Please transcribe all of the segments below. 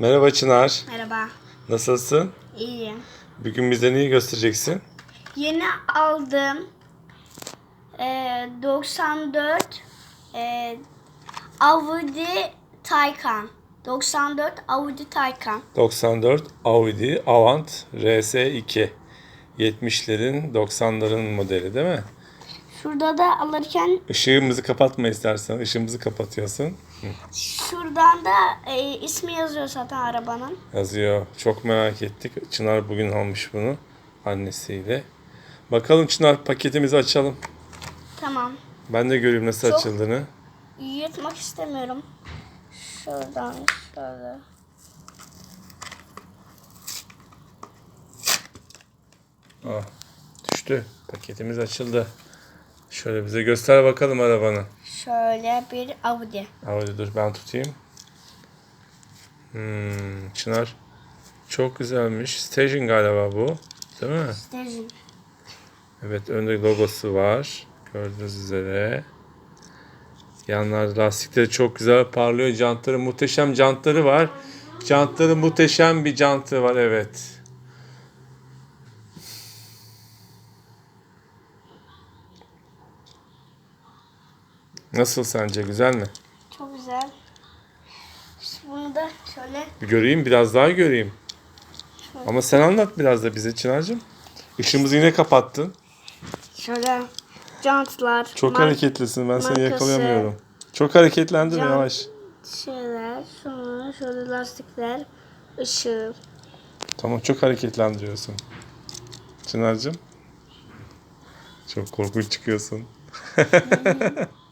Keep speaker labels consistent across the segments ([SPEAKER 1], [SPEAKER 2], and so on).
[SPEAKER 1] Merhaba Çınar.
[SPEAKER 2] Merhaba.
[SPEAKER 1] Nasılsın?
[SPEAKER 2] İyiyim.
[SPEAKER 1] Bugün bize neyi göstereceksin?
[SPEAKER 2] Yeni aldım. Ee, 94 ee, Audi Taycan. 94 Audi Taycan.
[SPEAKER 1] 94 Audi Avant RS2. 70'lerin 90'ların modeli değil mi?
[SPEAKER 2] Şurada da alırken
[SPEAKER 1] Işığımızı kapatma istersen. Işığımızı kapatıyorsun.
[SPEAKER 2] şuradan da ee, ismi yazıyor zaten arabanın.
[SPEAKER 1] Yazıyor. Çok merak ettik. Çınar bugün almış bunu annesiyle. Bakalım Çınar paketimizi açalım.
[SPEAKER 2] Tamam.
[SPEAKER 1] Ben de göreyim nasıl
[SPEAKER 2] Çok-
[SPEAKER 1] açıldığını.
[SPEAKER 2] Yırtmak istemiyorum. Şuradan şöyle.
[SPEAKER 1] Ah, düştü. Paketimiz açıldı. Şöyle bize göster bakalım arabanı.
[SPEAKER 2] Şöyle bir Audi.
[SPEAKER 1] Hadi dur ben tutayım. Hmm, Çınar. Çok güzelmiş. Station galiba bu. Değil mi?
[SPEAKER 2] Stajyer.
[SPEAKER 1] Evet önde logosu var. Gördüğünüz üzere. Yanlarda lastikleri çok güzel parlıyor. Jantları muhteşem jantları var. Jantları muhteşem bir jantı var evet. Nasıl sence güzel mi?
[SPEAKER 2] Çok güzel. Bunu da şöyle
[SPEAKER 1] Bir göreyim biraz daha göreyim. Ama sen anlat biraz da bize Çınar'cığım. Işığımızı yine kapattın.
[SPEAKER 2] şöyle jantlar,
[SPEAKER 1] Çok hareketlisin ben seni
[SPEAKER 2] markası,
[SPEAKER 1] yakalayamıyorum. Çok hareketlendim
[SPEAKER 2] Can-
[SPEAKER 1] yavaş.
[SPEAKER 2] şeyler, sonra şöyle lastikler, ışığı.
[SPEAKER 1] Tamam çok hareketlendiriyorsun. Çınar'cığım. Çok korkunç çıkıyorsun.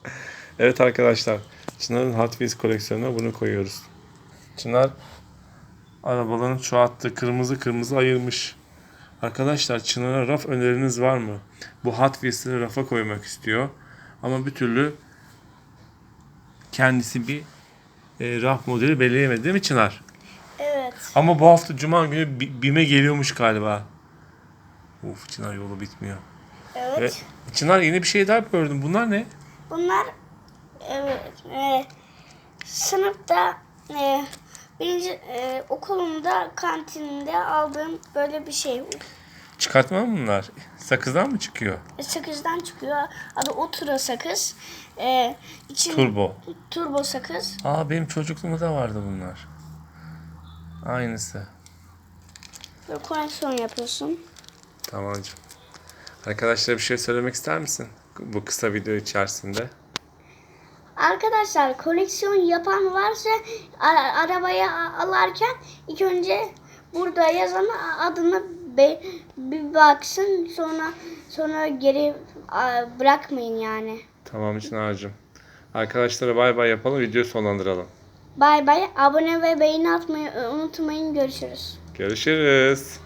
[SPEAKER 1] evet arkadaşlar. Çınar'ın Hot Wheels koleksiyonuna bunu koyuyoruz. Çınar arabaların şu hattı kırmızı kırmızı ayırmış. Arkadaşlar Çınar'a raf öneriniz var mı? Bu Hot Wheels'leri rafa koymak istiyor. Ama bir türlü kendisi bir e, raf modeli belirleyemedi değil mi Çınar?
[SPEAKER 2] Evet.
[SPEAKER 1] Ama bu hafta Cuma günü Bi- BİM'e geliyormuş galiba. Uf Çınar yolu bitmiyor.
[SPEAKER 2] Evet.
[SPEAKER 1] Ve Çınar yeni bir şey daha gördüm. Bunlar ne?
[SPEAKER 2] Bunlar evet, e, sınıfta e, birinci e, okulumda kantinde aldığım böyle bir şey.
[SPEAKER 1] Çıkartma mı bunlar? Sakızdan mı çıkıyor?
[SPEAKER 2] Sakızdan çıkıyor. Adı Otura sakız. E, için,
[SPEAKER 1] Turbo.
[SPEAKER 2] Turbo sakız.
[SPEAKER 1] Aa benim çocukluğumda da vardı bunlar. Aynısı.
[SPEAKER 2] Böyle koleksiyon yapıyorsun.
[SPEAKER 1] Tamamcığım. Arkadaşlara bir şey söylemek ister misin? Bu kısa video içerisinde.
[SPEAKER 2] Arkadaşlar koleksiyon yapan varsa arabaya alarken ilk önce burada yazan adını be- bir baksın sonra sonra geri bırakmayın yani.
[SPEAKER 1] Tamam Çınar'cığım. Arkadaşlara bay bay yapalım. Videoyu sonlandıralım.
[SPEAKER 2] Bay bay. Abone ve beğeni atmayı unutmayın. Görüşürüz.
[SPEAKER 1] Görüşürüz.